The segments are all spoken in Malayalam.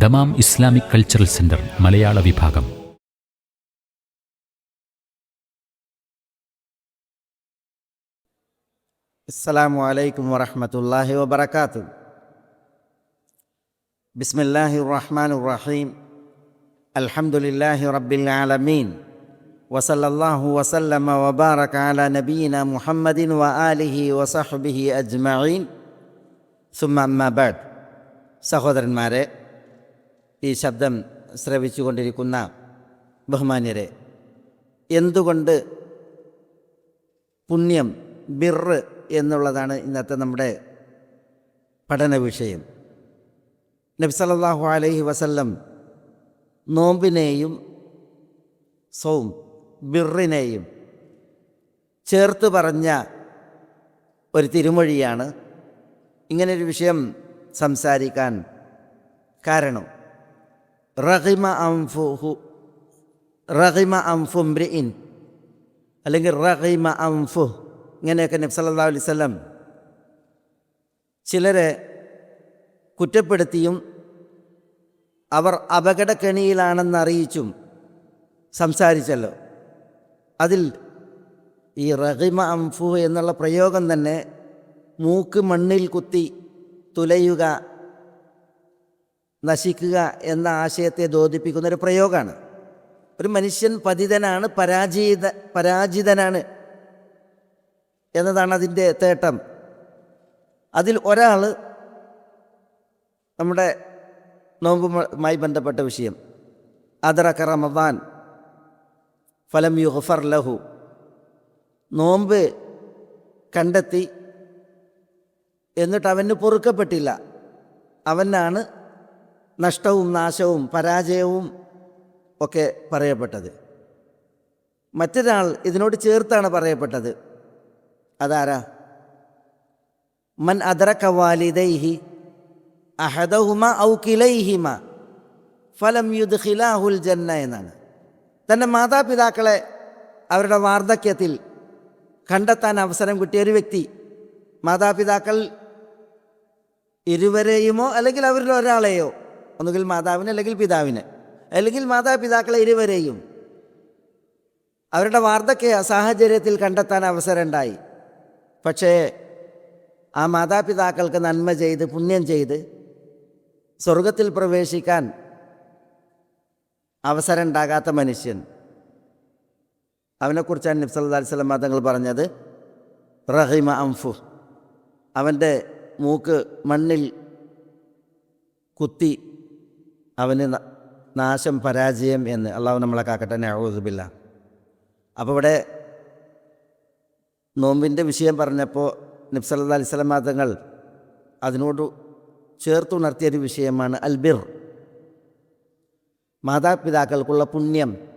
ദമാം ഇസ്ലാമിക് കൾച്ചറൽ സെന്റർ മലയാള വിഭാഗം അസ്സലാമു അലൈക്കും വറഹമത്തല്ലാഹി വബർക്കാത്തു ബിസ്മില്ലാഹി റഹ്മാൻ റഹീം അൽഹംദുലില്ലാഹി റബ്ബിൽ ആലമീൻ വസല്ലല്ലാഹു വസല്ലമ വബാറക അല നബീന മുഹമ്മദിൻ വ ആലിഹി വസഹ്ബിഹി അജ്മഈൻ സുമ്മ അമ്മ ബഡ് സഹോദരന്മാരെ ഈ ശബ്ദം ശ്രവിച്ചുകൊണ്ടിരിക്കുന്ന ബഹുമാന്യരെ എന്തുകൊണ്ട് പുണ്യം ബിറ് എന്നുള്ളതാണ് ഇന്നത്തെ നമ്മുടെ പഠന വിഷയം. നബി സല്ലല്ലാഹു അലൈഹി വസല്ലം നോമ്പിനെയും സൗം ബിറിനെയും ചേർത്ത് പറഞ്ഞ ഒരു തിരുമൊഴിയാണ്. ഇങ്ങനൊരു വിഷയം സംസാരിക്കാൻ കാരണം റഹിമ അംഫുഹു റഹിമ അംഫുംബ്രിഇൻ അല്ലെങ്കിൽ റഹിമ അംഫു ഇങ്ങനെയൊക്കെ നബി സല്ലല്ലാഹു അലൈഹി വസല്ലം ചിലരെ കുറ്റപ്പെടുത്തിയും അവർ അപകടക്കെണിയിലാണെന്ന് അറിയിച്ചും സംസാരിച്ചല്ലോ. അതിൽ ഈ റഹിമ അംഫു എന്നുള്ള പ്രയോഗം തന്നെ മൂക്ക് മണ്ണിൽ കുത്തി തുലയുക നശിക്കുക എന്ന ആശയത്തെ ദോധിപ്പിക്കുന്ന ഒരു പ്രയോഗമാണ്. ഒരു മനുഷ്യൻ പതിതനാണ് പരാജിത പരാജിതനാണ് എന്നതാണ് അതിന്റെ തേട്ടം. അതിൽ ഒരാൾ നമ്മുടെ നോമ്പുമായി ബന്ധപ്പെട്ട വിഷയം. അദറക്ക റമദാൻ ഫലം യുഹഫർ ലഹു. നോമ്പ് കണ്ടെത്തി എന്നിട്ട് അവന് പൊറുക്കപ്പെട്ടില്ല. അവനാണ് നഷ്ടവും നാശവും പരാജയവും ഒക്കെ പറയപ്പെട്ടത്. മറ്റൊരാൾ ഇതിനോട് ചേർത്താണ് പറയപ്പെട്ടത്. അതാരാ? മൻ അദറക്ക വാലിദൈഹി അഹദഹുമ ഔ കിലൈഹിമ ഫലം യുദ്ഖിലാഹുൽ ജന്ന എന്നാണ്. തന്റെ മാതാപിതാക്കളെ അവരുടെ വാർദ്ധക്യത്തിൽ കണ്ടെത്താൻ അവസരം കിട്ടിയ ഒരു വ്യക്തി മാതാപിതാക്കൾ ഇരുവരെയുമോ അല്ലെങ്കിൽ അവരിൽ ഒരാളെയോ ഒന്നുകിൽ മാതാവിനെ അല്ലെങ്കിൽ പിതാവിനെ. അല്ലെങ്കിൽ മാതാപിതാക്കളെ ഇരുവരെയും അവരുടെ വാർദ്ധക്യ സാഹചര്യത്തിൽ കണ്ടെത്താൻ അവസരമുണ്ടായി. പക്ഷേ ആ മാതാപിതാക്കൾക്ക് നന്മ ചെയ്ത് പുണ്യം ചെയ്ത് സ്വർഗത്തിൽ പ്രവേശിക്കാൻ അവസരം ഉണ്ടാകാത്ത മനുഷ്യൻ അവനെക്കുറിച്ചാണ് നബ്സല്ലാ അലിസ്ലാം മതങ്ങൾ പറഞ്ഞത് റഹിമ അംഫു. അവന്റെ മൂക്ക് മണ്ണിൽ കുത്തി അവന് നാശം പരാജയം എന്ന് അള്ളാഹു നമ്മളെ കാക്കട്ടെ. നഴുതുബില്ല അപ്പോൾ ഇവിടെ നോമ്പിന്റെ വിഷയം പറഞ്ഞപ്പോൾ നബ്സല്ലാ അലിസ്ലാം മാതങ്ങൾ അതിനോട് ചേർത്തുണർത്തിയൊരു വിഷയമാണ് അൽബിർ. മാതാപിതാക്കൾക്കുള്ള പുണ്യം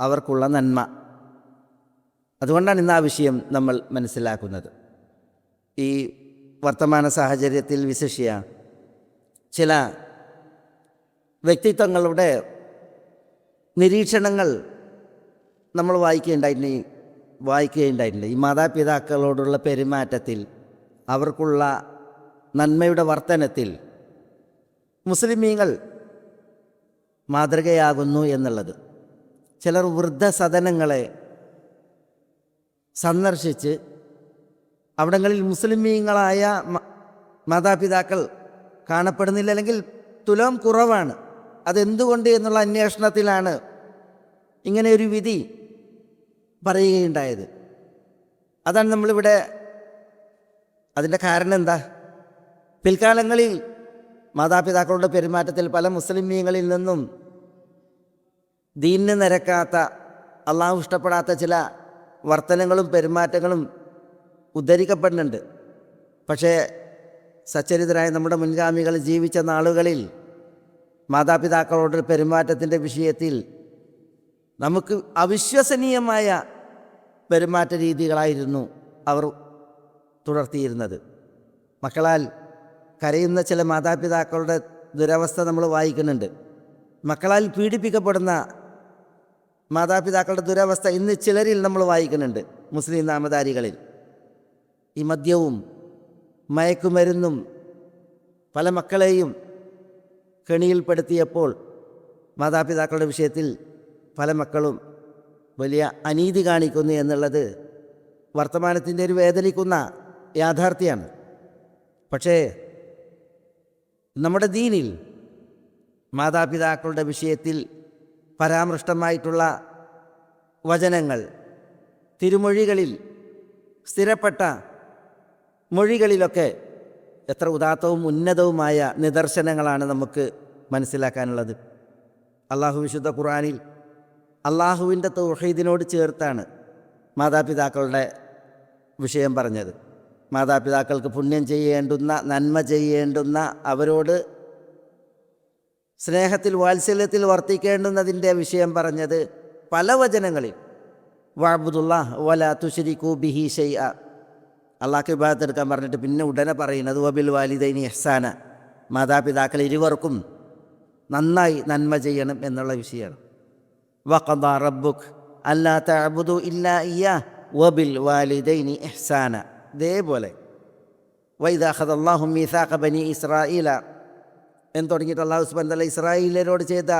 അവർക്കുള്ള നന്മ. അതുകൊണ്ടാണ് ഇന്ന് ആ വിഷയം നമ്മൾ മനസ്സിലാക്കുന്നത്. ഈ വർത്തമാന സാഹചര്യത്തിൽ വിശേഷിയ ചില വ്യക്തിത്വങ്ങളുടെ നിരീക്ഷണങ്ങൾ നമ്മൾ വായിക്കുകയുണ്ടായിരുന്നു ഈ വായിക്കുകയുണ്ടായിട്ടുണ്ട് ഈ മാതാപിതാക്കളോടുള്ള പെരുമാറ്റത്തിൽ അവർക്കുള്ള നന്മയുടെ വർത്തനത്തിൽ മുസ്ലിമീങ്ങൾ മാതൃകയാകുന്നു എന്നുള്ളത്. ചിലർ വൃദ്ധസദനങ്ങളെ സന്ദർശിച്ച് അവിടങ്ങളിൽ മുസ്ലിമീങ്ങളായ മാതാപിതാക്കൾ കാണപ്പെടുന്നില്ല. അല്ലെങ്കിൽ തുലം കുറവാണ്. അതെന്തുകൊണ്ട് എന്നുള്ള അന്വേഷണത്തിലാണ് ഇങ്ങനെ ഒരു വിധി പറയുകയുണ്ടായത്. അതാണ് നമ്മളിവിടെ അതിന്റെ കാരണം എന്താ? പിൽക്കാലങ്ങളിൽ മാതാപിതാക്കളുടെ പെരുമാറ്റത്തിൽ പല മുസ്ലിമീങ്ങളിൽ നിന്നും ദീനിന് നിരക്കാത്ത അള്ളാഹു ഇഷ്ടപ്പെടാത്ത ചില വർത്തനങ്ങളും പെരുമാറ്റങ്ങളും ഉദ്ധരിക്കപ്പെടുന്നുണ്ട്. പക്ഷേ സച്ചരിതരായ നമ്മുടെ മുൻഗാമികൾ ജീവിച്ച നാളുകളിൽ മാതാപിതാക്കളോട് പെരുമാറ്റത്തിന്റെ വിഷയത്തിൽ നമുക്ക് അവിശ്വസനീയമായ പെരുമാറ്റ രീതികളായിരുന്നു അവർ തുടർത്തിയിരുന്നത്. മക്കളാൽ കരയുന്ന ചില മാതാപിതാക്കളുടെ ദുരവസ്ഥ നമ്മൾ വായിക്കുന്നുണ്ട്. മക്കളാൽ പീഡിപ്പിക്കപ്പെടുന്ന മാതാപിതാക്കളുടെ ദുരവസ്ഥ ഇന്ന് ചിലരിൽ നമ്മൾ വായിക്കുന്നുണ്ട് മുസ്ലിം നാമധാരികളിൽ. ഈ മദ്യവും മയക്കുമരുന്നും പല മക്കളെയും കെണിയിൽപ്പെടുത്തിയപ്പോൾ മാതാപിതാക്കളുടെ വിഷയത്തിൽ പല മക്കളും വലിയ അനീതി കാണിക്കുന്നു എന്നുള്ളത് വർത്തമാനത്തിന്റെ ഒരു വേദനിക്കുന്ന യാഥാർത്ഥ്യമാണ്. പക്ഷേ നമ്മുടെ ദീനിൽ മാതാപിതാക്കളുടെ വിഷയത്തിൽ പരാമൃഷ്ടമായിട്ടുള്ള വചനങ്ങൾ തിരുമൊഴികളിൽ സ്ഥിരപ്പെട്ട മൊഴികളിലൊക്കെ എത്ര ഉദാത്തവും ഉന്നതവുമായ നിദർശനങ്ങളാണ് നമുക്ക് മനസ്സിലാക്കാനുള്ളത്. അള്ളാഹു വിശുദ്ധ ഖുറാനിൽ അള്ളാഹുവിന്റെ തൗഹീദിനോട് ചേർത്താണ് മാതാപിതാക്കളുടെ വിഷയം പറഞ്ഞത്. മാതാപിതാക്കൾക്ക് പുണ്യം ചെയ്യേണ്ടുന്ന നന്മ ചെയ്യേണ്ടുന്ന അവരോട് സ്നേഹത്തിൽ വാത്സല്യത്തിൽ വർത്തിക്കേണ്ടുന്നതിന്റെ വിഷയം പറഞ്ഞത് പല വചനങ്ങളിൽ. വാബുദുള്ള വല തുശരിക്കൂ ബിഹി ഷെയ്അ അള്ളാഹ് വിഭാഗത്തെടുക്കാൻ പറഞ്ഞിട്ട് പിന്നെ ഉടനെ പറയുന്നത് വബിൽ വാലിദൈനി എഹ്സാന മാതാപിതാക്കൾ ഇരുവർക്കും നന്നായി നന്മ ചെയ്യണം എന്നുള്ള വിഷയമാണ്. വഖദ റബ്ബുക് അല്ലാ തഅബുദു ഇല്ലാ ഇയ്യാ. വബിൽ വാലിദൈനി എഹ്സാന ഇതേപോലെ വൈദ അഖദല്ലാഹു മീസാഖ ബനി ഇസ്രായീല എന്ന് തുടങ്ങിയിട്ട് അള്ളാഹു സുബാൻ തല ഇസ്രായേലരോട് ചെയ്ത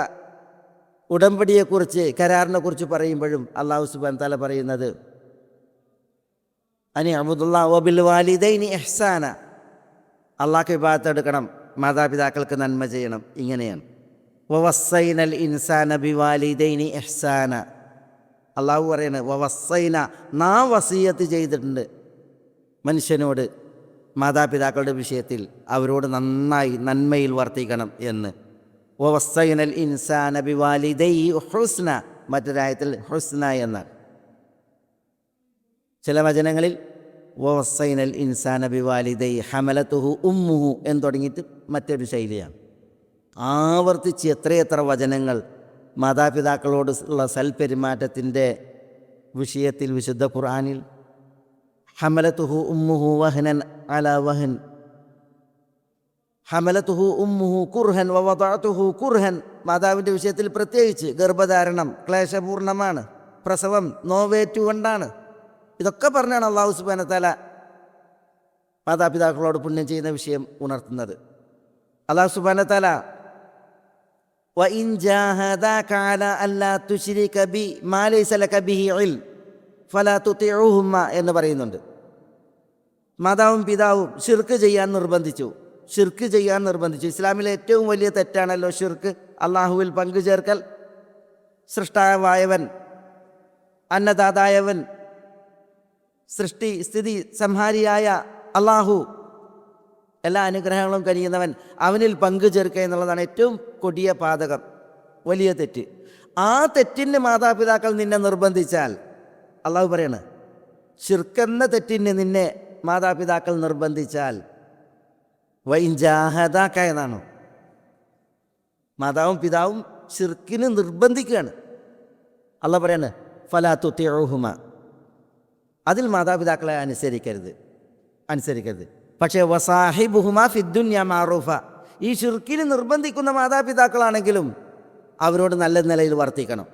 ഉടമ്പടിയെക്കുറിച്ച് കരാറിനെക്കുറിച്ച് പറയുമ്പോഴും അള്ളാഹു സുബാൻ തല പറയുന്നത് അനി അബുദുല്ലാ വബിൽ വാലിദൈനി എഹ്സാന അള്ളാഹ്ക്ക് വിഭാഗത്തെടുക്കണം മാതാപിതാക്കൾക്ക് നന്മ ചെയ്യണം. ഇങ്ങനെയാണ്. വവസൈനൽ ഇൻസാന ബി വാലിദൈനി എഹ്സാന അള്ളാഹു പറയണ വവസൈന നാം വസീയത്ത് ചെയ്തിട്ടുണ്ട്. മനുഷ്യനോട് മാതാപിതാക്കളുടെ വിഷയത്തിൽ അവരോട് നന്നായി നന്മയിൽ വർത്തിക്കണം എന്ന്. വവസൈനൽ ഇൻസാന ബി വാലിദൈ ഹുസ്ന. മറ്റൊരായത്തിൽ ഹുസ്ന എന്നാണ് ചില വചനങ്ങളിൽ വസൈനൽ ഇൻസാന ബിവാലിദൈ ഹമലത്തുഹു ഉമ്മുഹു എന്ന് തുടങ്ങിയിട്ട് മറ്റൊരു ശൈലിയാണ്. ആവർത്തിച്ച് എത്രയെത്ര വചനങ്ങൾ മാതാപിതാക്കളോട് ഉള്ള സൽപെരുമാറ്റത്തിന്റെ വിഷയത്തിൽ വിശുദ്ധ ഖുർആാനിൽ ഹമലത്തുഹു ഉമ്മുഹു വഹനൻ അല വഹൻ ഹമലത്തുഹു ഉമ്മുഹു കുർഹൻ വവതാത്തുഹു കുർഹൻ മാതാവിന്റെ വിഷയത്തിൽ പ്രത്യേകിച്ച് ഗർഭധാരണം ക്ലേശപൂർണമാണ് പ്രസവം നോവേറ്റുകൊണ്ടാണ്. ഇതൊക്കെ പറഞ്ഞാണ് അള്ളാഹു സുബാന തല മാതാപിതാക്കളോട് പുണ്യം ചെയ്യുന്ന വിഷയം ഉണർത്തുന്നത് അള്ളാഹു സുബാന തല وإن جاهداك على ألا تشرك بي ما ليس لك به علم فلا تطيعهما എന്ന് പറയുന്നുണ്ട് മാതാവും പിതാവും ഷിർക്ക് ചെയ്യാൻ നിർബന്ധിച്ചു ഷിർക്ക് ചെയ്യാൻ നിർബന്ധിച്ചു ഇസ്ലാമിലെ ഏറ്റവും വലിയ തെറ്റാണല്ലോ ഷിർക്ക് അള്ളാഹുവിൽ പങ്കുചേർക്കൽ സൃഷ്ടാവായവൻ അന്നദാതായവൻ സൃഷ്ടി സ്ഥിതി സംഹാരിയായ അള്ളാഹു എല്ലാ അനുഗ്രഹങ്ങളും കഴിയുന്നവൻ അവനിൽ പങ്കു ചേർക്കുക എന്നുള്ളതാണ് ഏറ്റവും കൊടിയ പാതകം. വലിയ തെറ്റ്. ആ തെറ്റിന് മാതാപിതാക്കൾ നിന്നെ നിർബന്ധിച്ചാൽ അള്ളാഹു പറയാണ് ശിർക്കെന്ന തെറ്റിന് നിന്നെ മാതാപിതാക്കൾ നിർബന്ധിച്ചാൽ വൈഞ്ചാഹദാക്ക എന്നാണ്? മാതാവും പിതാവും ഷിർക്കിന് നിർബന്ധിക്കുകയാണ്. അല്ല പറയാണ് ഫലാത്തു തിഴുഹുമ അതിൽ മാതാപിതാക്കളെ അനുസരിക്കരുത്. അനുസരിക്കരുത്. പക്ഷേ വസാഹിബുഹുമ ഫിദ്ദുന്യ മാറൂഫ. ഈ ഷിർക്കിന് നിർബന്ധിക്കുന്ന മാതാപിതാക്കളാണെങ്കിലും അവരോട് നല്ല നിലയിൽ വർത്തിക്കണം.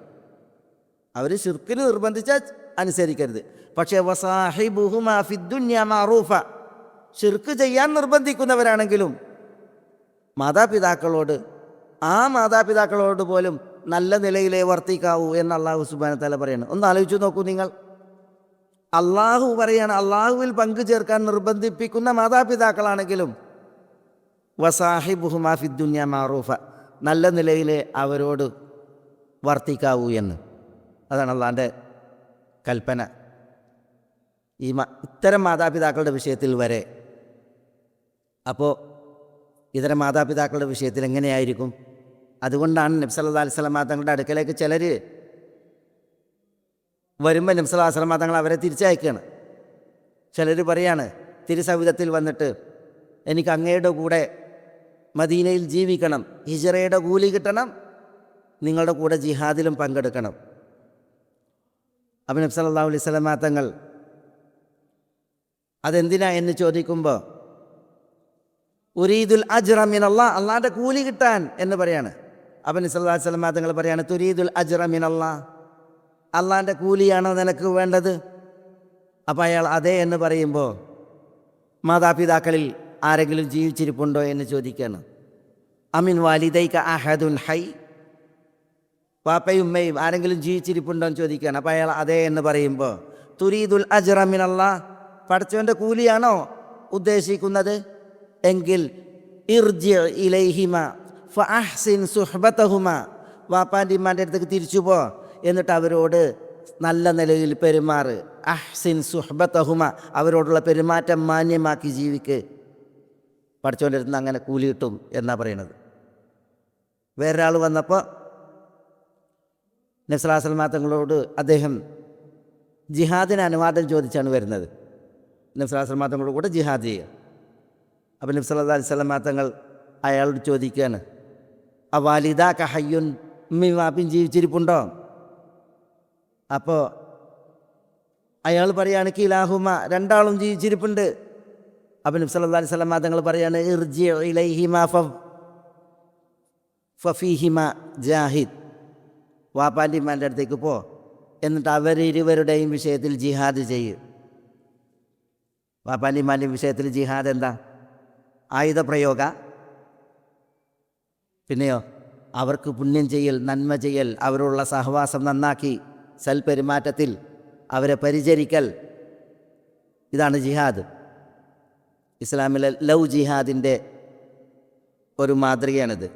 അവർ ഷിർക്കിന് നിർബന്ധിച്ചാൽ അനുസരിക്കരുത്. പക്ഷേ വസാഹിബുഹുമ ഫിദ്ദുന്യ മാറൂഫ. ഷിർക്ക് ചെയ്യാൻ നിർബന്ധിക്കുന്നവരാണെങ്കിലും മാതാപിതാക്കളോട് ആ മാതാപിതാക്കളോട് പോലും നല്ല നിലയിലേ വർത്തിക്കാവൂ എന്ന് അള്ളാഹു പറയുന്നത് ഒന്ന് ആലോചിച്ച് നോക്കൂ നിങ്ങൾ. അള്ളാഹു പറയാണ് അള്ളാഹുവിൽ പങ്കു ചേർക്കാൻ നിർബന്ധിപ്പിക്കുന്ന മാതാപിതാക്കളാണെങ്കിലും വസാഹിബുഹുമാ ഫിദ്ദുന്യ മാറൂഫ നല്ല നിലയിലെ അവരോട് വർത്തിക്കാവൂ എന്ന്. അതാണ് അള്ളാന്റെ കൽപ്പന. ഈ ഇത്തരം മാതാപിതാക്കളുടെ വിഷയത്തിൽ വരെ അപ്പോൾ ഇതര മാതാപിതാക്കളുടെ വിഷയത്തിൽ എങ്ങനെയായിരിക്കും? അതുകൊണ്ടാണ് നബ്സല്ലാ അലിസ്ലാം തങ്ങളുടെ അടുക്കലേക്ക് ചിലർ വരുമ്പോൾ നബ്സലാസ്ലമ തങ്ങൾ അവരെ തിരിച്ചയക്കുകയാണ് ചിലർ പറയാണ് തിരുസവിധത്തിൽ വന്നിട്ട് എനിക്ക് അങ്ങയുടെ കൂടെ മദീനയിൽ ജീവിക്കണം ഹിജറയുടെ കൂലി കിട്ടണം നിങ്ങളുടെ കൂടെ ജിഹാദിലും പങ്കെടുക്കണം. അപ്പം സല്ലാ അലൈഹി സ്വലമാ തങ്ങൾ അതെന്തിനാ എന്ന് ചോദിക്കുമ്പോൾ ഉരീദുൽ അജ്റമിൻ അള്ളാ അള്ളാന്റെ കൂലി കിട്ടാൻ എന്ന് പറയാണ്. അപ്പം സല്ലാ സ്വലമാ തങ്ങൾ പറയാണ് തുരീദുൽ അജ്റമിൻ അള്ളാ അള്ളാന്റെ കൂലിയാണോ നിനക്ക് വേണ്ടത്? അപ്പം അയാൾ അതെ എന്ന് പറയുമ്പോൾ മാതാപിതാക്കളിൽ ആരെങ്കിലും ജീവിച്ചിരിപ്പുണ്ടോ എന്ന് ചോദിക്കുകയാണ് അമിൻ വാലിദൈക അഹദുൻ ഹൈ. പാപ്പയും ഉമ്മയും ആരെങ്കിലും ജീവിച്ചിരിപ്പുണ്ടോ എന്ന് ചോദിക്കുകയാണ് അപ്പം അയാൾ അതേ എന്ന് പറയുമ്പോൾ തുരീദുൽ അജ്റമിൻ അള്ളാ പഠിച്ചവന്റെ കൂലിയാണോ ഉദ്ദേശിക്കുന്നത്? എങ്കിൽ ഇർജി ഇലൈഹിമ ഫഅഹ്സിൻ സുഹബത്തഹുമ വാപ്പാന്റെ ഇമ്മാന്റെ അടുത്തേക്ക് തിരിച്ചു പോ. എന്നിട്ട് അവരോട് നല്ല നിലയിൽ പെരുമാറ്. അഹ്സിൻ സുഹബത്തഹുമ അവരോടുള്ള പെരുമാറ്റം മാന്യമാക്കി ജീവിക്ക്. പഠിച്ചുകൊണ്ടിരുന്ന അങ്ങനെ കൂലി കിട്ടും എന്നാണ് പറയണത്. വേറൊരാൾ വന്നപ്പോൾ നസ്ലാസൽമാ തങ്ങളോട് അദ്ദേഹം ജിഹാദിന് അനുവാദം ചോദിച്ചാണ് വരുന്നത്. നബ്സലാസ്ലമാ തങ്ങളോട് കൂടെ ജിഹാദ് ചെയ്യുക അപ്പം നബ്സല്ലാ അലിസ്ലാം തങ്ങൾ അയാളോട് ചോദിക്കുകയാണ് അവാലിദ വാലിദ കഹയ്യുൻ ഉമ്മയും വാപ്പിയും ജീവിച്ചിരിപ്പുണ്ടോ? അപ്പോൾ അയാൾ പറയാണ് കിലാഹുമ രണ്ടാളും ജീവിച്ചിരിപ്പുണ്ട്. അപ്പം അലൈഹി വസല്ലം തങ്ങൾ പറയാണ് ഇർജി ഇലൈഹിമ ഫ ഫഫീഹിമ ജാഹിദ്. വാപ്പാന്റിമാന്റെ അടുത്തേക്ക് പോ. എന്നിട്ട് അവർ ഇരുവരുടെയും വിഷയത്തിൽ ജിഹാദ് ചെയ്യും. വാപ്പാന്റെ ഇമ്മാന്റെ വിഷയത്തിൽ ജിഹാദ് എന്താ? ആയുധപ്രയോഗ പിന്നെയോ അവർക്ക് പുണ്യം ചെയ്യൽ നന്മ ചെയ്യൽ അവരുള്ള സഹവാസം നന്നാക്കി. സൽപെരുമാറ്റത്തിൽ അവരെ പരിചരിക്കൽ. ഇതാണ് ജിഹാദ്. ഇസ്ലാമിലെ ലവ് ജിഹാദിന്റെ ഒരു മാതൃകയാണിത്.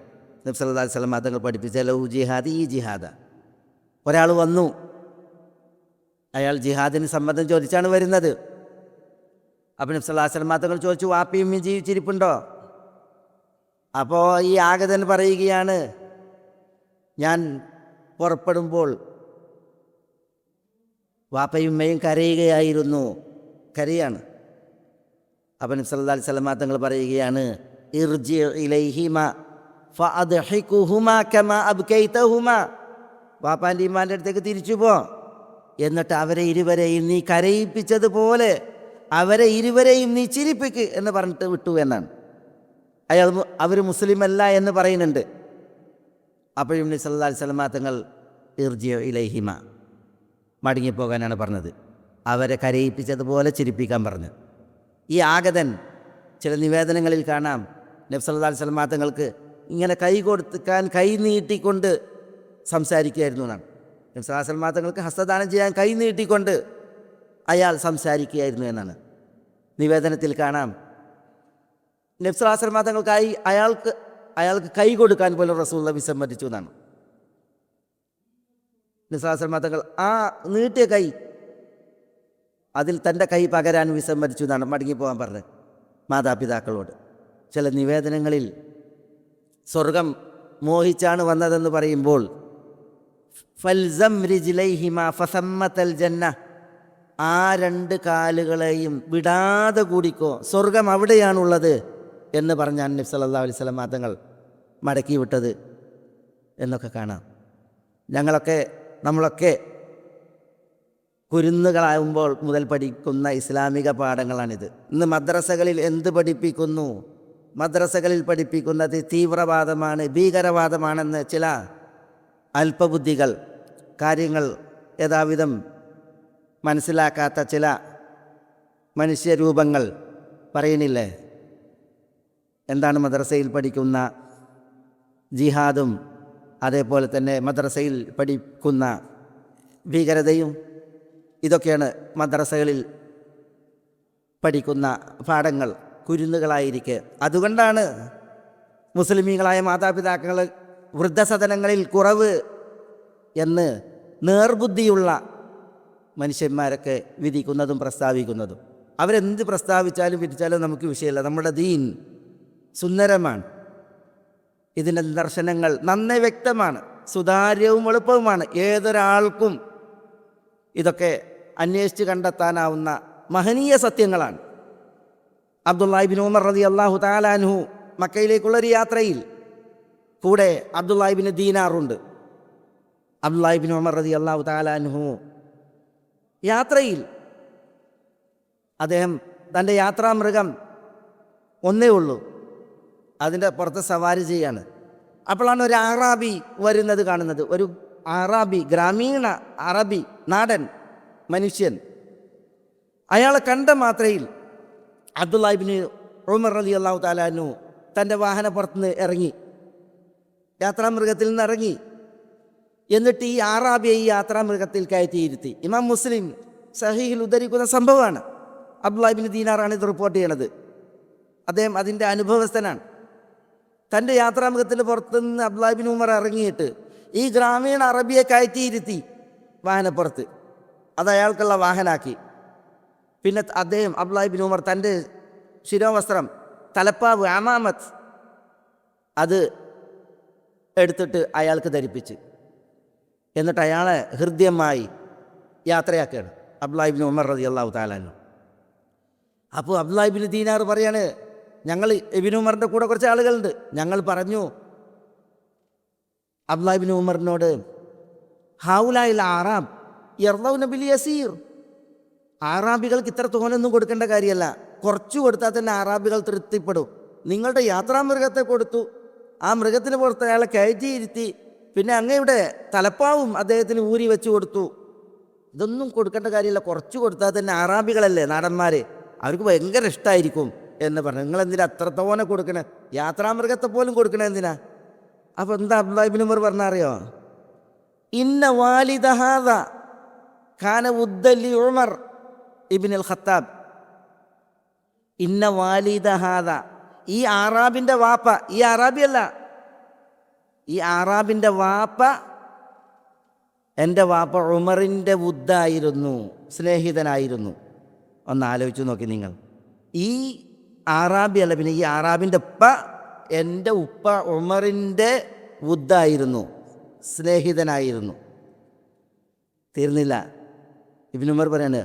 നബ്സല്ലാ സ്വലം തങ്ങൾ പഠിപ്പിച്ച ലവ് ജിഹാദ് ഈ ജിഹാദ. ഒരാൾ വന്നു. അയാൾ ജിഹാദിന് സംബന്ധം ചോദിച്ചാണ് വരുന്നത്. അപ്പം നബ്സല്ലാ സ്വലം തങ്ങൾ ചോദിച്ചു വാപ്പിയും ജീവിച്ചിരിപ്പുണ്ടോ? അപ്പോൾ ഈ ആഗതൻ പറയുകയാണ് ഞാൻ പുറപ്പെടുമ്പോൾ വാപ്പയും ഉമ്മയും കരയുകയായിരുന്നു. കരയാണ്. അപ്പം സല്ലാ സലമാ തങ്ങൾ പറയുകയാണ് ഇർജി ഇലൈഹിമ വാപ്പാന്റെ ഇമ്മാന്റെ അടുത്തേക്ക് തിരിച്ചു പോ. എന്നിട്ട് അവരെ ഇരുവരെയും നീ കരയിപ്പിച്ചതുപോലെ അവരെ ഇരുവരെയും നീ ചിരിപ്പിക്ക് എന്ന് പറഞ്ഞിട്ട് വിട്ടു എന്നാണ്. അയാൾ അവർ മുസ്ലിമല്ല എന്ന് പറയുന്നുണ്ട്. അപ്പോഴും നിസല്ലാ സ്വലമാ തങ്ങൾ ഇർജിയോ ഇലൈഹിമ. മടങ്ങിപ്പോകാനാണ് പറഞ്ഞത്. അവരെ കരയിപ്പിച്ചതുപോലെ ചിരിപ്പിക്കാൻ പറഞ്ഞു. ഈ ആഗതൻ ചില നിവേദനങ്ങളിൽ കാണാം. നബ്സല്ലാ സ്വലമാ തങ്ങൾക്ക് ഇങ്ങനെ കൈ കൊടുക്കാൻ കൈ നീട്ടിക്കൊണ്ട് സംസാരിക്കുകയായിരുന്നു എന്നാണ്. നബ്സല്ലാ സ്വലമാ തങ്ങൾക്ക് ഹസ്തദാനം ചെയ്യാൻ കൈ നീട്ടിക്കൊണ്ട് അയാൾ സംസാരിക്കുകയായിരുന്നു എന്നാണ്. നിവേദനത്തിൽ കാണാം. നബ്സലാസ്ലമാ തങ്ങൾക്കായി അയാൾക്ക് അയാൾക്ക് കൈ കൊടുക്കാൻ പോലും റസൂള്ള വിസമ്മതിച്ചു എന്നാണ്. തങ്ങൾ ആ നീട്ടിയ കൈ അതിൽ തന്റെ കൈ പകരാൻ വിസമ്മതിച്ചു എന്നാണ് മടങ്ങിപ്പോകാൻ പറഞ്ഞത് മാതാപിതാക്കളോട്. ചില നിവേദനങ്ങളിൽ സ്വർഗം മോഹിച്ചാണ് വന്നതെന്ന് പറയുമ്പോൾ ഫൽസം ജന്ന ആ രണ്ട് കാലുകളെയും വിടാതെ കൂടിക്കോ സ്വർഗം അവിടെയാണുള്ളത് എന്ന് പറഞ്ഞ അന്നബ് സല്ലാ അലൈഹി സ്വലം തങ്ങൾ മടക്കി വിട്ടത് എന്നൊക്കെ കാണാം. ഞങ്ങളൊക്കെ നമ്മളൊക്കെ കുരുന്നുകളാകുമ്പോൾ മുതൽ പഠിക്കുന്ന ഇസ്ലാമിക പാഠങ്ങളാണിത്. ഇന്ന് മദ്രസകളിൽ എന്ത് പഠിപ്പിക്കുന്നു? മദ്രസകളിൽ പഠിപ്പിക്കുന്നത് തീവ്രവാദമാണ് ഭീകരവാദമാണെന്ന് ചില അല്പബുദ്ധികൾ കാര്യങ്ങൾ യഥാവിധം മനസ്സിലാക്കാത്ത ചില മനുഷ്യരൂപങ്ങൾ പറയണില്ലേ എന്താണ് മദ്രസയിൽ പഠിക്കുന്ന ജിഹാദും അതേപോലെ തന്നെ മദ്രസയിൽ പഠിക്കുന്ന ഭീകരതയും ഇതൊക്കെയാണ് മദ്രസകളിൽ പഠിക്കുന്ന പാഠങ്ങൾ കുരുന്നുകളായിരിക്കെ. അതുകൊണ്ടാണ് മുസ്ലിമീങ്ങളായ മാതാപിതാക്കൾ വൃദ്ധസദനങ്ങളിൽ കുറവ് എന്ന് നേർബുദ്ധിയുള്ള മനുഷ്യന്മാരൊക്കെ വിധിക്കുന്നതും പ്രസ്താവിക്കുന്നതും. അവരെന്ത് പ്രസ്താവിച്ചാലും വിധിച്ചാലും നമുക്ക് വിഷയമില്ല. നമ്മുടെ ദീൻ സുന്ദരമാണ്. ഇതിന്റെ ദർശനങ്ങൾ നന്നേ വ്യക്തമാണ്. സുതാര്യവും എളുപ്പവുമാണ്. ഏതൊരാൾക്കും ഇതൊക്കെ അന്വേഷിച്ച് കണ്ടെത്താനാവുന്ന മഹനീയ സത്യങ്ങളാണ്. അബ്ദുല്ലാഹിബിൻ ഉമർ റതി അള്ളാഹു താലാൻഹു മക്കയിലേക്കുള്ളൊരു യാത്രയിൽ കൂടെ അബ്ദുല്ലാഹിബിന് ദീനാറുണ്ട് അബ്ദുല്ലാഹിബിൻ ഉമർ റതി അള്ളാഹു താലാൻഹു യാത്രയിൽ അദ്ദേഹം തന്റെ യാത്രാമൃഗം ഒന്നേ ഉള്ളൂ. അതിന്റെ പുറത്ത് സവാരി ചെയ്യാണ്. അപ്പോഴാണ് ഒരു അറാബി വരുന്നത് കാണുന്നത്. ഒരു അറാബി ഗ്രാമീണ അറബി നാടൻ മനുഷ്യൻ. അയാളെ കണ്ട മാത്രയിൽ അബ്ദുല്ലാഹിബിന് ഉമർ അലി അള്ളാഹു താലാനു തന്റെ വാഹന പുറത്തുനിന്ന് ഇറങ്ങി. യാത്രാമൃഗത്തിൽ നിന്ന് ഇറങ്ങി. എന്നിട്ട് ഈ ആറാബിയെ ഈ യാത്രാമൃഗത്തിൽ കയറ്റിയിരുത്തി. ഇമാം മുസ്ലിം സഹീഹിൽ ഉദ്ധരിക്കുന്ന സംഭവമാണ്. അബ്ദുല്ലാഹിബിൻ ദീനാറാണ് ഇത് റിപ്പോർട്ട് ചെയ്യണത്. അദ്ദേഹം അതിന്റെ അനുഭവസ്ഥനാണ്. തന്റെ യാത്രാമുഖത്തിൽ പുറത്തുനിന്ന് അബ്ദുലാബിൻ ഉമർ ഇറങ്ങിയിട്ട് ഈ ഗ്രാമീണ അറബിയെ കയറ്റിയിരുത്തി വാഹനപ്പുറത്ത്. അത് അയാൾക്കുള്ള വാഹനാക്കി. പിന്നെ അദ്ദേഹം അബ്ദുലാബിൻ ഉമർ തന്റെ ശിരോവസ്ത്രം തലപ്പാവ് അമാമത്ത് അത് എടുത്തിട്ട് അയാൾക്ക് ധരിപ്പിച്ച്. എന്നിട്ട് അയാളെ ഹൃദ്യമായി യാത്രയാക്കുകയാണ് അബ്ദുലാബിൻ ഉമർ റതി അള്ളാഹു താലാനു അപ്പോൾ അബ്ദുലാബിൻ ദീനാർ പറയാണ് ഞങ്ങൾ എബിൻ ഉമറിന്റെ കൂടെ കുറച്ച് ആളുകളുണ്ട്. ഞങ്ങൾ പറഞ്ഞു അബ്ദുല്ലാഹിബിൻ ഉമറിനോട് ഹൗലായിൽ ആറാം യർദൗ നബിൽ യസീർ. ആറാബികൾക്ക് ഇത്ര തോനൊന്നും കൊടുക്കേണ്ട കാര്യമല്ല. കുറച്ച് കൊടുത്താൽ തന്നെ ആറാബികൾ തൃപ്തിപ്പെടും. നിങ്ങളുടെ യാത്രാമൃഗത്തെ കൊടുത്തു. ആ മൃഗത്തിന് പുറത്ത് അയാളെ കയറ്റിയിരുത്തി. പിന്നെ അങ്ങയുടെ തലപ്പാവും അദ്ദേഹത്തിന് ഊരി വെച്ച് കൊടുത്തു. ഇതൊന്നും കൊടുക്കേണ്ട കാര്യമില്ല. കുറച്ച് കൊടുത്താൽ തന്നെ ആറാബികളല്ലേ നാടന്മാർ അവർക്ക് ഭയങ്കര ഇഷ്ടമായിരിക്കും എന്ന് പറഞ്ഞു. നിങ്ങൾ എന്തിനാ അത്രത്തോനെ കൊടുക്കണേ? യാത്രാമൃഗത്തെ പോലും കൊടുക്കണേ എന്തിനാ? അപ്പോൾ എന്താ അബ്ദാബിനുമർ പറഞ്ഞറിയോ ഇന്ന വാലിദഹാദ ഖാന ഉദ്ദലി ഉമർ ഇബിൻ അൽ ഖത്താബ്. ഇന്ന വാലിദഹാദ ഈ ആറാബിന്റെ വാപ്പ ഈ ആറാബിയല്ല ഈ ആറാബിന്റെ വാപ്പ എന്റെ വാപ്പ ഉമറിന്റെ ഉദ്ദായിരുന്നു സ്നേഹിതനായിരുന്നു. ഒന്ന് ആലോചിച്ചു നോക്കി നിങ്ങൾ. ഈ ആറാബി അല്ല പിന്നെ ഈ ആറാബിന്റെ ഉപ്പ എന്റെ ഉപ്പ ഉമറിന്റെ വുദ്ധായിരുന്നു സ്നേഹിതനായിരുന്നു. തീർന്നില്ല. ഇബിനുമർ പറയാണ്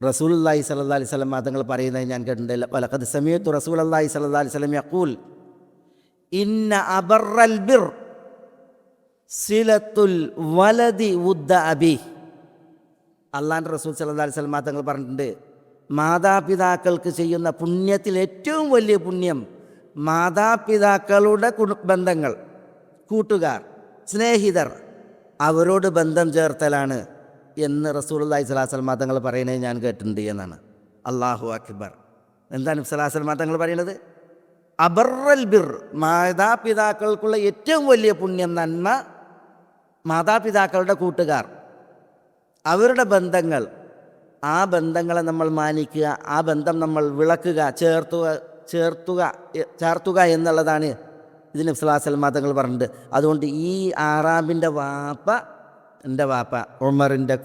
റസൂൽ അള്ളാഹി സല്ലാ അലൈഹി സ്വലം തങ്ങൾ പറയുന്നത് ഞാൻ കേട്ടിട്ടില്ല. വലക്കത് സമയത്ത് റസൂൽ അള്ളാഹി സല്ലാ അലൈഹി സ്വലം യക്കൂൽ ഇന്ന അബറൽ ബിർ സിലത്തുൽ വലതി ഉദ്ദ അബി. അള്ളാന്റെ റസൂൽ സല്ലാ അലൈഹി സ്വലം തങ്ങൾ പറഞ്ഞിട്ടുണ്ട് മാതാപിതാക്കൾക്ക് ചെയ്യുന്ന പുണ്യത്തിൽ ഏറ്റവും വലിയ പുണ്യം മാതാപിതാക്കളുടെ ബന്ധങ്ങൾ. കൂട്ടുകാർ സ്നേഹിതർ അവരോട് ബന്ധം ചേർത്തലാണ് എന്ന് റസൂലി സ്വലാസ്ലം തങ്ങൾ പറയുന്നത് ഞാൻ കേട്ടിട്ടുണ്ട് എന്നാണ്. അള്ളാഹു അക്ബർ. എന്താണ് സ്വലാസ്ലം തങ്ങൾ പറയുന്നത്? അബറൽ ബിർ മാതാപിതാക്കൾക്കുള്ള ഏറ്റവും വലിയ പുണ്യം നന്മ മാതാപിതാക്കളുടെ കൂട്ടുകാർ. അവരുടെ ബന്ധങ്ങൾ ആ ബന്ധങ്ങളെ നമ്മൾ മാനിക്കുക ആ ബന്ധം നമ്മൾ വിളക്കുക ചേർത്തുക ചേർത്തുക ചേർത്തുക എന്നുള്ളതാണ് ഇതിന് ഫിലാസൽ മതങ്ങൾ പറഞ്ഞിട്ടുണ്ട് അതുകൊണ്ട് ഈ ആറാമിന്റെ വാപ്പ എന്റെ വാപ്പ ഉമറിന്റെ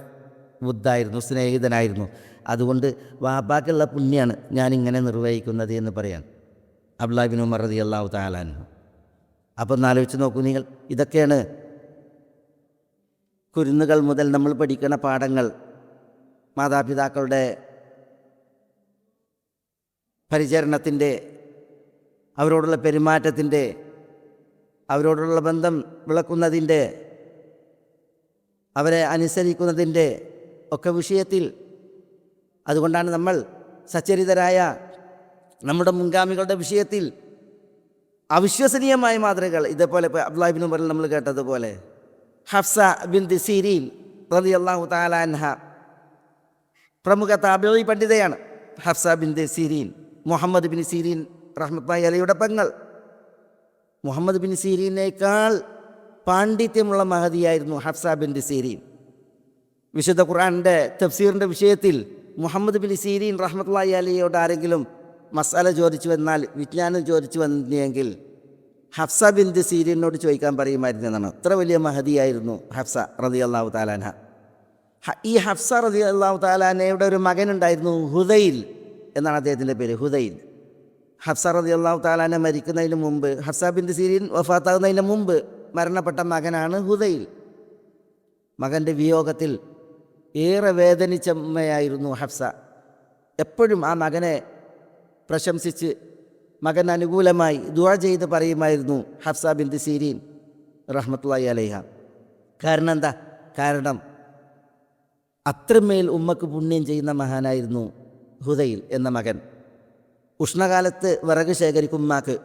ബുദ്ധായിരുന്നു സ്നേഹിതനായിരുന്നു. അതുകൊണ്ട് വാപ്പാക്കുള്ള പുണ്യാണ് ഞാനിങ്ങനെ നിർവഹിക്കുന്നത് എന്ന് പറയാൻ. അബ്ലാബിൻ ഉമർ റതി അള്ളാഹു താലാനു അപ്പം ഒന്ന് ആലോചിച്ച് നോക്കൂ നിങ്ങൾ ഇതൊക്കെയാണ് കുരുന്നുകൾ മുതൽ നമ്മൾ പഠിക്കുന്ന പാഠങ്ങൾ. മാതാപിതാക്കളുടെ പരിചരണത്തിന്റെ അവരോടുള്ള പെരുമാറ്റത്തിന്റെ അവരോടുള്ള ബന്ധം വിളക്കുന്നതിന്റെ അവരെ അനുസരിക്കുന്നതിന്റെ ഒക്കെ വിഷയത്തിൽ അതുകൊണ്ടാണ് നമ്മൾ സച്ചരിതരായ നമ്മുടെ മുൻഗാമികളുടെ വിഷയത്തിൽ അവിശ്വസനീയമായ മാതൃകകൾ. ഇതേപോലെ അബ്ദുല്ലാഹിബിൻ ഉമറിൽ നമ്മൾ കേട്ടതുപോലെ ഹഫ്സ ബിൻ ദിസീരീൻ റതി അള്ളാഹു താലാൻഹ പ്രമുഖ താബി പണ്ഡിതയാണ് Hafsa bin Sirin Muhammad bin Sirin റഹ്മത്തായി അലയുടെ പെങ്ങൾ. മുഹമ്മദ് ബിൻ സീരീനേക്കാൾ പാണ്ഡിത്യമുള്ള മഹതിയായിരുന്നു ഹഫ്സ ബിൻ സീരീൻ. വിശുദ്ധ ഖുർആാനിന്റെ തഫ്സീറിന്റെ വിഷയത്തിൽ മുഹമ്മദ് ബിൻ സീരീൻ റഹ്മത്തുള്ളി അലിയോട് ആരെങ്കിലും മസാല ചോദിച്ചു വന്നാൽ വിജ്ഞാനം ചോദിച്ചു വന്നെങ്കിൽ ഹഫ്സ ബിൻ സീരീനോട് ചോദിക്കാൻ പറയുമായിരുന്നു എന്നാണ്. അത്ര വലിയ മഹതിയായിരുന്നു ഹഫ്സ റതി അള്ളാഹു താലാന ഈ ഹഫ്സ റതി അള്ളാഹു താലാനയുടെ ഒരു മകനുണ്ടായിരുന്നു ഹുദൈൽ എന്നാണ് അദ്ദേഹത്തിന്റെ പേര് ഹുദൈൽ. ഹഫ്സ റതി അള്ളാഹു താലാന മരിക്കുന്നതിന് മുമ്പ് ഹഫ്സ ബിൻ സീരീൻ വഫാത്താകുന്നതിന് മുമ്പ് മരണപ്പെട്ട മകനാണ് ഹുദൈൽ. മകന്റെ വിയോഗത്തിൽ ഏറെ വേദനിച്ചമ്മയായിരുന്നു ഹഫ്സ. എപ്പോഴും ആ മകനെ പ്രശംസിച്ച് മകൻ അനുകൂലമായി ദുവാ ചെയ്ത് പറയുമായിരുന്നു ഹഫ്സ ബിൻ സീരീൻ റഹ്മത്തുള്ളി അലൈഹ. കാരണം എന്താ? കാരണം അത്രമേൽ ഉമ്മക്ക് പുണ്യം ചെയ്യുന്ന മഹാനായിരുന്നു ഹുദയിൽ എന്ന മകൻ. ഉഷ്ണകാലത്ത് വിറക് ശേഖരിക്കും ഉമ്മാക്ക്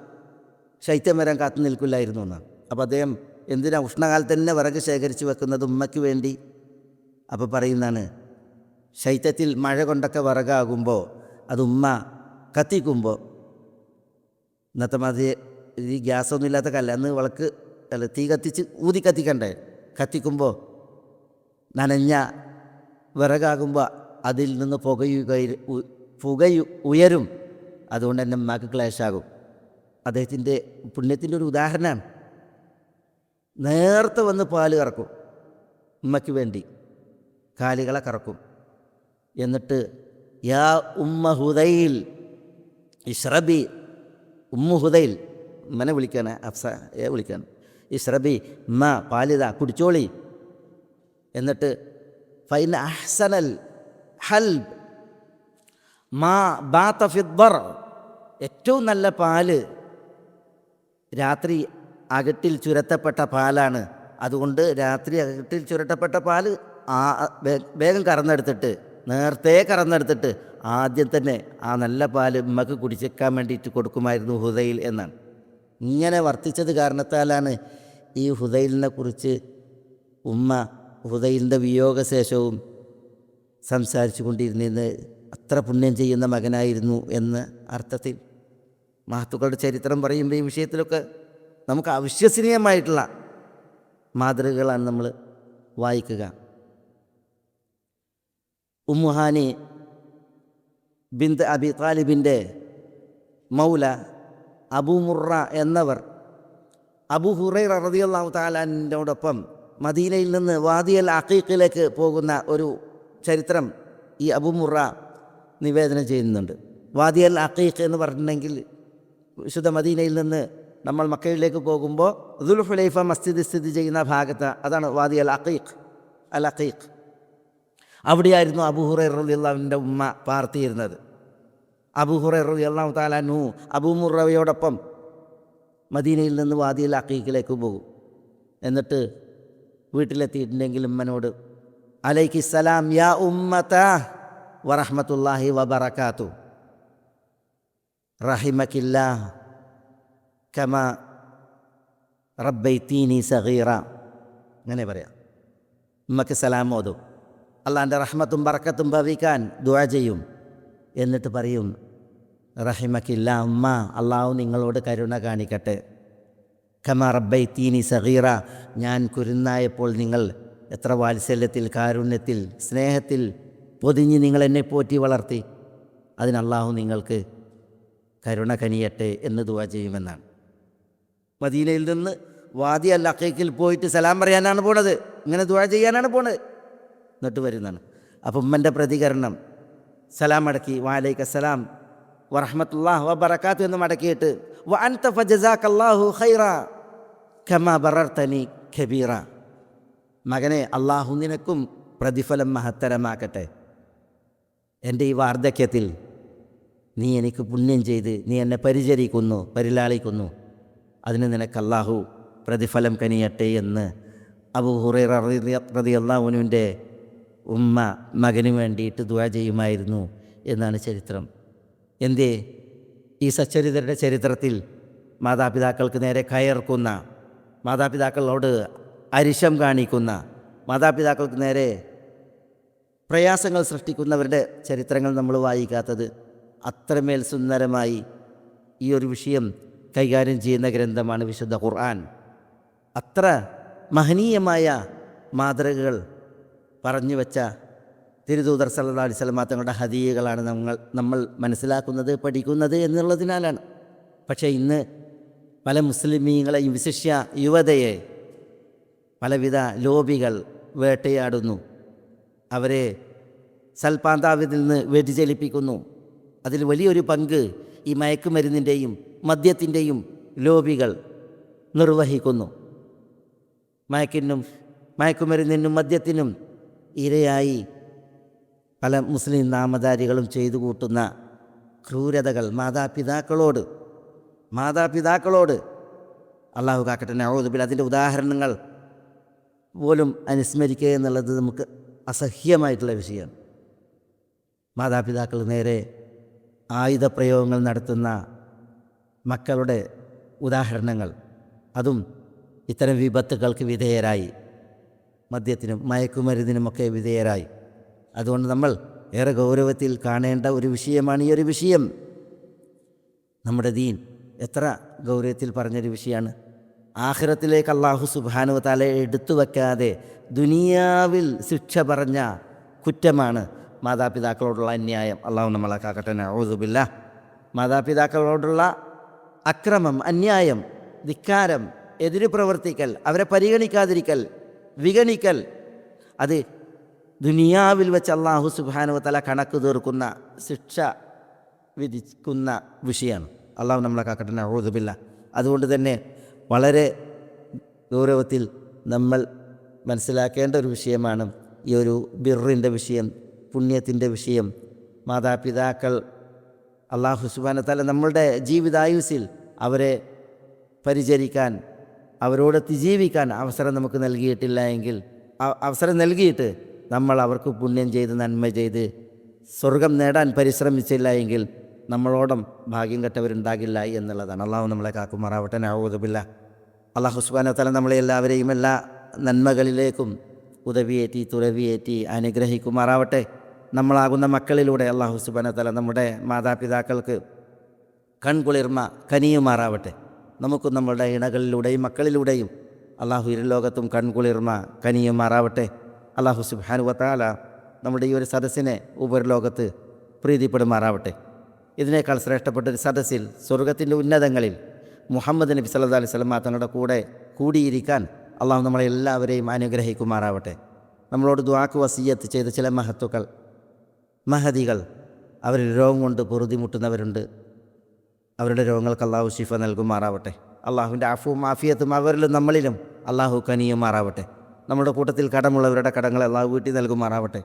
ശൈത്യം വരാൻ കാത്തു നിൽക്കില്ലായിരുന്നു എന്നാണ് അപ്പോൾ അദ്ദേഹം എന്തിനാ ഉഷ്ണകാലത്ത് തന്നെ വിറക് ശേഖരിച്ച് വെക്കുന്നത് ഉമ്മയ്ക്ക് വേണ്ടി? അപ്പോൾ പറയുന്നതാണ് ശൈത്യത്തിൽ മഴ കൊണ്ടൊക്കെ വിറകാകുമ്പോൾ അത് ഉമ്മ കത്തിക്കുമ്പോൾ ഇന്നത്തെ മാതിരി ഈ ഗ്യാസൊന്നും ഇല്ലാത്ത കല്ല അന്ന് വിളക്ക് അല്ല തീ കത്തിച്ച് ഊതി കത്തിക്കണ്ടേ? കത്തിക്കുമ്പോൾ നനഞ്ഞ വിറകാകുമ്പോൾ അതിൽ നിന്ന് പുകയുക പുകയു ഉയരും. അതുകൊണ്ട് തന്നെ ഉമ്മാക്ക് ക്ലേശാകും. അദ്ദേഹത്തിന്റെ പുണ്യത്തിന്റെ ഒരു ഉദാഹരണമാണ്. നേരത്തെ വന്ന് പാൽ കറക്കും. ഉമ്മയ്ക്ക് വേണ്ടി കാലികളെ കറക്കും. എന്നിട്ട് യാ ഉമ്മ ഹുദൈൽ ഇഷ്റബി ഉമ്മു ഹുദയിൽ ഉമ്മനെ വിളിക്കാണ് അഫ്സ ഏ വിളിക്കാണ് ഇഷ്റബി ഉമ്മ പാലിത കുടിച്ചോളി. എന്നിട്ട് ഫൈൻ അഹ്സനൽ ഹൽബ് മാ ബാത്ത ഫിദ്ബർ ഏറ്റവും നല്ല പാൽ രാത്രി അകട്ടിൽ ചുരത്തപ്പെട്ട പാലാണ്. അതുകൊണ്ട് രാത്രി അകട്ടിൽ ചുരട്ടപ്പെട്ട പാൽ ആ വേഗം കറന്നെടുത്തിട്ട് നേരത്തെ കറന്നെടുത്തിട്ട് ആദ്യം തന്നെ ആ നല്ല പാൽ ഉമ്മക്ക് കുടിച്ചേക്കാൻ വേണ്ടിയിട്ട് കൊടുക്കുമായിരുന്നു ഹുദയിൽ എന്നാണ്. ഇങ്ങനെ വർത്തിച്ചത് കാരണത്താലാണ് ഈ ഹുദയിലിനെ കുറിച്ച് ഉമ്മ ഹുദയിലിന്റെ വിയോഗശേഷവും സംസാരിച്ചു കൊണ്ടിരുന്നത് അത്ര പുണ്യം ചെയ്യുന്ന മകനായിരുന്നു എന്ന് അർത്ഥത്തിൽ മഹത്തുക്കളുടെ ചരിത്രം പറയുമ്പോൾ ഈ വിഷയത്തിലൊക്കെ നമുക്ക് അവിശ്വസനീയമായിട്ടുള്ള മാതൃകകളാണ് നമ്മൾ വായിക്കുക. ഉമ്മുഹാനി ബിന്ദ് അബി താലിബിന്റെ മൗല അബൂമുറ എന്നവർ അബു ഹുറൈറ റതിയുള്ള താലാനോടൊപ്പം മദീനയിൽ നിന്ന് വാദിയൽ അഖീഖിലേക്ക് പോകുന്ന ഒരു ചരിത്രം ഈ അബുമുറ നിവേദനം ചെയ്യുന്നുണ്ട്. വാദിയൽ അഖീഖ് എന്ന് പറഞ്ഞിട്ടുണ്ടെങ്കിൽ വിശുദ്ധ മദീനയിൽ നിന്ന് നമ്മൾ മക്കയിലേക്ക് പോകുമ്പോൾ ദുൽഹുലൈഫ മസ്ജിദ് സ്ഥിതി ചെയ്യുന്ന ഭാഗത്ത് അതാണ് വാദിയൽ അഖീഖ് അൽ അഖീഖ്. അവിടെയായിരുന്നു അബുഹുറൈ റളിയല്ലാഹുവിന്റെ ഉമ്മ പാർത്തിയിരുന്നത്. അബുഹുറൈ റളിയല്ലാഹു താലാനു അബൂമുറവയോടൊപ്പം മദീനയിൽ നിന്ന് വാദിയൽ അഖീഖിലേക്ക് പോകും. എന്നിട്ട് വീട്ടിലെത്തിയിട്ടുണ്ടെങ്കിൽ ഉമ്മനോട് അലൈക്കി സലാം യാ ഉമ്മത്ത വറഹമത്തുല്ലാഹി വബറക്കാത്തു റഹിമക്കില്ല കമ റബ്ബൈത്തീനി സഹീറ അങ്ങനെ പറയാം. ഉമ്മക്ക് സലാം ഓതും. അള്ളാന്റെ റഹ്മത്തും ബറക്കത്തും ഭവിക്കാൻ ദുവാ ചെയ്യും. എന്നിട്ട് പറയും റഹിമക്കില്ല ഉമ്മ അള്ളാഹു നിങ്ങളോട് കരുണ കാണിക്കട്ടെ. കമ സഗീറ. ഞാൻ കുരുന്നായപ്പോൾ നിങ്ങൾ എത്ര വാത്സല്യത്തിൽ കാരുണ്യത്തിൽ സ്നേഹത്തിൽ പൊതിഞ്ഞ് നിങ്ങൾ എന്നെ പോറ്റി വളർത്തി. അതിനല്ലാഹു നിങ്ങൾക്ക് കരുണ കനിയട്ടെ എന്ന് ദുവാ ചെയ്യുമെന്നാണ്. മദീനയിൽ നിന്ന് വാദി അൽ അക്കൈക്കിൽ പോയിട്ട് സലാം പറയാനാണ് പോണത്. ഇങ്ങനെ ദുവാ ചെയ്യാനാണ് പോണത്. എന്നിട്ട് വരുന്നതാണ്. അപ്പം ഉമ്മന്റെ പ്രതികരണം സലാം അടക്കി വാലൈക്ക് അസ്സലാം വറഹമത്തുല്ലാഹ് വബറക്കാത്തു എന്ന് മടക്കിയിട്ട് വ അൻത അള്ളാഹു ഖൈറ. കമാ ബറർത്തനി ഖബീറ മകനെ അള്ളാഹു നിനക്കും പ്രതിഫലം മഹത്തരമാക്കട്ടെ. എന്റെ ഈ വാർദ്ധക്യത്തിൽ നീ എനിക്ക് പുണ്യം ചെയ്ത് നീ എന്നെ പരിചരിക്കുന്നു പരിലാളിക്കുന്നു. അതിന് നിനക്ക് അള്ളാഹു പ്രതിഫലം കനിയട്ടെ എന്ന് അബു ഹുറൈറ റതി അള്ളാഹുവിന്റെ ഉമ്മ മകന് വേണ്ടിയിട്ട് ദുവാ ചെയ്യുമായിരുന്നു എന്നാണ് ചരിത്രം. എന്തേ? ഈ സച്ചരിതരുടെ ചരിത്രത്തിൽ മാതാപിതാക്കൾക്ക് നേരെ കയർക്കുന്ന മാതാപിതാക്കളോട് അരിശം കാണിക്കുന്ന മാതാപിതാക്കൾക്ക് നേരെ പ്രയാസങ്ങൾ സൃഷ്ടിക്കുന്നവരുടെ ചരിത്രങ്ങൾ നമ്മൾ വായിക്കാത്തത് അത്രമേൽ സുന്ദരമായി ഈ ഒരു വിഷയം കൈകാര്യം ചെയ്യുന്ന ഗ്രന്ഥമാണ് വിശുദ്ധ ഖുർആൻ. അത്ര മഹനീയമായ മാതൃകകൾ പറഞ്ഞു വെച്ച തിരുദൂതർ സല്ലാ അലൈഹി സ്വലമാ തങ്ങളുടെ ഹദീയകളാണ് നമ്മൾ നമ്മൾ മനസ്സിലാക്കുന്നത് പഠിക്കുന്നത് എന്നുള്ളതിനാലാണ്. പക്ഷേ ഇന്ന് പല മുസ്ലിമീങ്ങളെയും വിശിഷ്യ യുവതയെ പലവിധ ലോബികൾ വേട്ടയാടുന്നു. അവരെ സൽപാന്താവിൽ നിന്ന് വ്യതിചലിപ്പിക്കുന്നു. അതിൽ വലിയൊരു പങ്ക് ഈ മയക്കുമരുന്നിന്റെയും മദ്യത്തിന്റെയും ലോബികൾ നിർവഹിക്കുന്നു. മയക്കിനും മയക്കുമരുന്നിനും മദ്യത്തിനും ഇരയായി പല മുസ്ലിം നാമധാരികളും ചെയ്തു കൂട്ടുന്ന ക്രൂരതകൾ മാതാപിതാക്കളോട് മാതാപിതാക്കളോട് അള്ളാഹു കാക്കട്ടെ നവോദുബിൽ അതിന്റെ ഉദാഹരണങ്ങൾ പോലും അനുസ്മരിക്കുക എന്നുള്ളത് നമുക്ക് അസഹ്യമായിട്ടുള്ള വിഷയമാണ്. മാതാപിതാക്കൾ നേരെ ആയുധപ്രയോഗങ്ങൾ നടത്തുന്ന മക്കളുടെ ഉദാഹരണങ്ങൾ. അതും ഇത്തരം വിപത്തുകൾക്ക് വിധേയരായി. മദ്യത്തിനും മയക്കുമരുന്നിനുമൊക്കെ വിധേയരായി. അതുകൊണ്ട് നമ്മൾ ഏറെ ഗൗരവത്തിൽ കാണേണ്ട ഒരു വിഷയമാണ് ഈ ഒരു വിഷയം. നമ്മുടെ ദീൻ. എത്ര ഗൗരവത്തിൽ പറഞ്ഞൊരു വിഷയമാണ്. ആഹ്റത്തിലേക്ക് അള്ളാഹു സുബാനു തല എടുത്തു വയ്ക്കാതെ ദുനിയാവിൽ ശിക്ഷ പറഞ്ഞ കുറ്റമാണ് മാതാപിതാക്കളോടുള്ള അന്യായം. അള്ളാഹു നമ്മളെ കാക്കട്ടെ. ഔസുബില്ല മാതാപിതാക്കളോടുള്ള അക്രമം അന്യായം ധിക്കാരം എതിര് പ്രവർത്തിക്കൽ അവരെ പരിഗണിക്കാതിരിക്കൽ വിഗണിക്കൽ അത് ദുനിയാവിൽ വെച്ച് അള്ളാഹു സുബാനു തല കണക്ക് തീർക്കുന്ന ശിക്ഷ വിധിക്കുന്ന വിഷയമാണ്. അള്ളാഹു നമ്മളെ കാക്കട്ടെ ഓതുമില്ല അതുകൊണ്ട് തന്നെ വളരെ ഗൗരവത്തിൽ നമ്മൾ മനസ്സിലാക്കേണ്ട ഒരു വിഷയമാണ് ഈ ഒരു ബിറിന്റെ വിഷയം പുണ്യത്തിന്റെ വിഷയം. മാതാപിതാക്കൾ അള്ളാഹു സുബാനത്താല നമ്മളുടെ ജീവിതായുസിൽ അവരെ പരിചരിക്കാൻ അവരോടൊത്ത് ജീവിക്കാൻ അവസരം നമുക്ക് നൽകിയിട്ടില്ല എങ്കിൽ അവസരം നൽകിയിട്ട് നമ്മൾ അവർക്ക് പുണ്യം ചെയ്ത് നന്മ ചെയ്ത് സ്വർഗം നേടാൻ പരിശ്രമിച്ചില്ല എങ്കിൽ നമ്മളോടം ഭാഗ്യം കെട്ടവരുണ്ടാകില്ല എന്നുള്ളതാണ്. അള്ളാഹു നമ്മളെ കാക്കുമാറാവട്ടെ. നവോദബില്ല അള്ളാഹു സുബാനത്തല നമ്മളെ എല്ലാവരെയും എല്ലാ നന്മകളിലേക്കും ഉദവിയേറ്റി തുറവിയേറ്റി അനുഗ്രഹിക്കുമാറാവട്ടെ. നമ്മളാകുന്ന മക്കളിലൂടെ അള്ളാഹു സുബാനത്തല നമ്മുടെ മാതാപിതാക്കൾക്ക് കൺകുളിർമ കനിയുമാറാവട്ടെ. നമുക്കും നമ്മളുടെ ഇണകളിലൂടെയും മക്കളിലൂടെയും അള്ളാഹു ഇരുലോകത്തും കൺകുളിർമ കനിയുമാറാവട്ടെ. അള്ളാഹു സുബാനുവത്താല നമ്മുടെ ഈ ഒരു സദസ്സിനെ ഉപരിലോകത്ത് പ്രീതിപ്പെടുമാറാവട്ടെ. ഇതിനേക്കാൾ ശ്രേഷ്ഠപ്പെട്ട ഒരു സദസ്സിൽ സ്വർഗത്തിന്റെ ഉന്നതങ്ങളിൽ മുഹമ്മദ് നബി സല്ലാ അലൈഹി സ്വലമ തങ്ങളുടെ കൂടെ കൂടിയിരിക്കാൻ അള്ളാഹു നമ്മളെ എല്ലാവരെയും അനുഗ്രഹിക്കുമാറാവട്ടെ. നമ്മളോട് ദ്വാക്ക് വസീയത്ത് ചെയ്ത ചില മഹത്തുക്കൾ മഹതികൾ അവർ രോഗം കൊണ്ട് പൊറുതിമുട്ടുന്നവരുണ്ട്. അവരുടെ രോഗങ്ങൾക്ക് അള്ളാഹു ഷിഫ നൽകുമാറാവട്ടെ. അള്ളാഹുവിന്റെ അഫുവും മാഫിയത്തും അവരിലും നമ്മളിലും അള്ളാഹു കനിയുമാറാവട്ടെ. നമ്മുടെ കൂട്ടത്തിൽ കടമുള്ളവരുടെ കടങ്ങൾ അള്ളാഹു വീട്ടിൽ നൽകുമാറാവട്ടെ.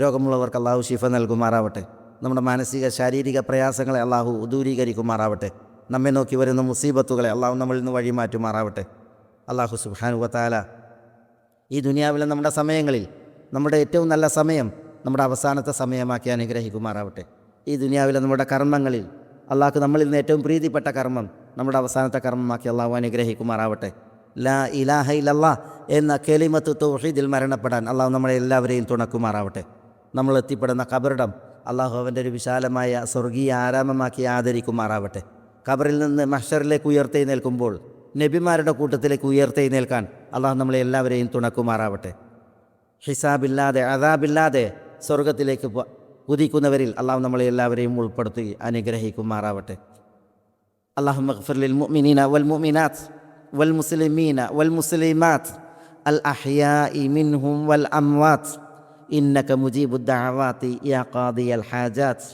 രോഗമുള്ളവർക്ക് അള്ളാഹു ഷിഫ നൽകുമാറാവട്ടെ. നമ്മുടെ മാനസിക ശാരീരിക പ്രയാസങ്ങളെ അള്ളാഹു ദൂരീകരിക്കുമാറാവട്ടെ. നമ്മെ നോക്കി വരുന്ന മുസീബത്തുകളെ അള്ളാഹു നമ്മളിൽ നിന്ന് വഴിമാറ്റുമാറാവട്ടെ. അള്ളാഹു സുബാനു വത്താല ഈ ദുനിയാവിലെ നമ്മുടെ സമയങ്ങളിൽ നമ്മുടെ ഏറ്റവും നല്ല സമയം നമ്മുടെ അവസാനത്തെ സമയമാക്കി അനുഗ്രഹിക്കുമാറാവട്ടെ. ഈ ദുനിയാവിലെ നമ്മുടെ കർമ്മങ്ങളിൽ അള്ളാഹ്ക്ക് നമ്മളിൽ നിന്ന് ഏറ്റവും പ്രീതിപ്പെട്ട കർമ്മം നമ്മുടെ അവസാനത്തെ കർമ്മമാക്കി അള്ളാഹു അനുഗ്രഹിക്കുമാറാവട്ടെ. ലാ ഇലാഹ ഇല്ലല്ലാ എന്ന കെലിമത്ത് തൗഹീദിൽ മരണപ്പെടാൻ അള്ളാഹു നമ്മളെ എല്ലാവരെയും തുണക്കുമാറാവട്ടെ. നമ്മൾ എത്തിപ്പെടുന്ന കബറിടം അള്ളാഹു അവന്റെ ഒരു വിശാലമായ സ്വർഗീയ ആരാമമാക്കി ആദരിക്കുമാറാവട്ടെ. കബറിൽ നിന്ന് മഷറിലേക്ക് ഉയർത്തെഴുന്നേൽക്കുമ്പോൾ നബിമാരുടെ കൂട്ടത്തിലേക്ക് ഉയർത്തെഴുന്നേൽക്കാൻ അള്ളാഹു നമ്മളെ എല്ലാവരെയും തുണക്കുമാറാവട്ടെ. ഹിസാബില്ലാതെ അതാബില്ലാതെ സ്വർഗത്തിലേക്ക് കുതിക്കുന്നവരിൽ അള്ളാഹു നമ്മളെ എല്ലാവരെയും ഉൾപ്പെടുത്തി അനുഗ്രഹിക്കുമാറാവട്ടെ. അള്ളാഹു മഖ്ഫർലിൽ മുഅ്മിനീന വൽ മുഅ്മിനാത്ത് വൽ മുസ്ലിമീന വൽ മുസ്ലിമാത്ത് അൽ അഹ്യാഇ മിൻഹും വൽ അംവാത്ത് إنك مجيب الدعوات يا قاضي الحاجات.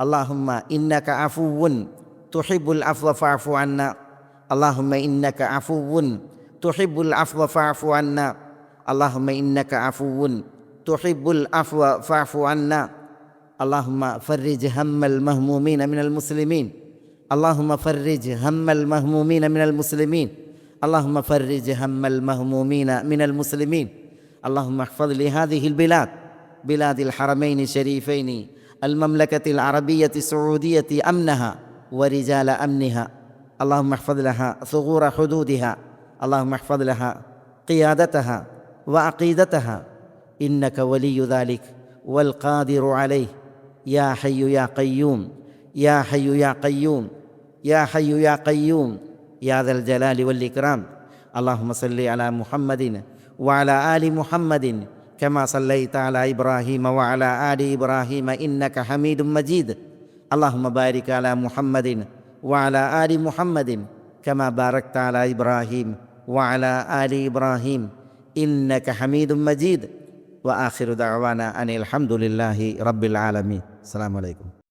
اللهم إنك عفو تحب العفو فاعف عنا. اللهم إنك عفو تحب العفو فاعف عنا. اللهم إنك عفو تحب العفو فاعف عنا. اللهم فرج هم المهمومين من المسلمين. اللهم فرج هم المهمومين من المسلمين. اللهم فرج هم المهمومين من المسلمين. اللهم احفظ لهذه البلاد بلاد الحرمين الشريفين المملكة العربية السعودية أمنها ورجال أمنها. اللهم احفظ لها ثغور حدودها اللهم احفظ لها قيادتها وعقيدتها. إنك ولي ذلك والقادر عليه. يا حي يا قيوم يا حي يا قيوم يا حي يا قيوم يا ذا الجلال والإكرام. اللهم صل على محمد وعلى آل محمد كما صليت على إبراهيم وعلى آل إبراهيم إنك حميد مجيد. اللهم بارك على محمد وعلى آل محمد كما باركت على إبراهيم وعلى آل إبراهيم إنك حميد مجيد. وآخر دعوانا أن الحمد لله رب العالمين. السلام عليكم.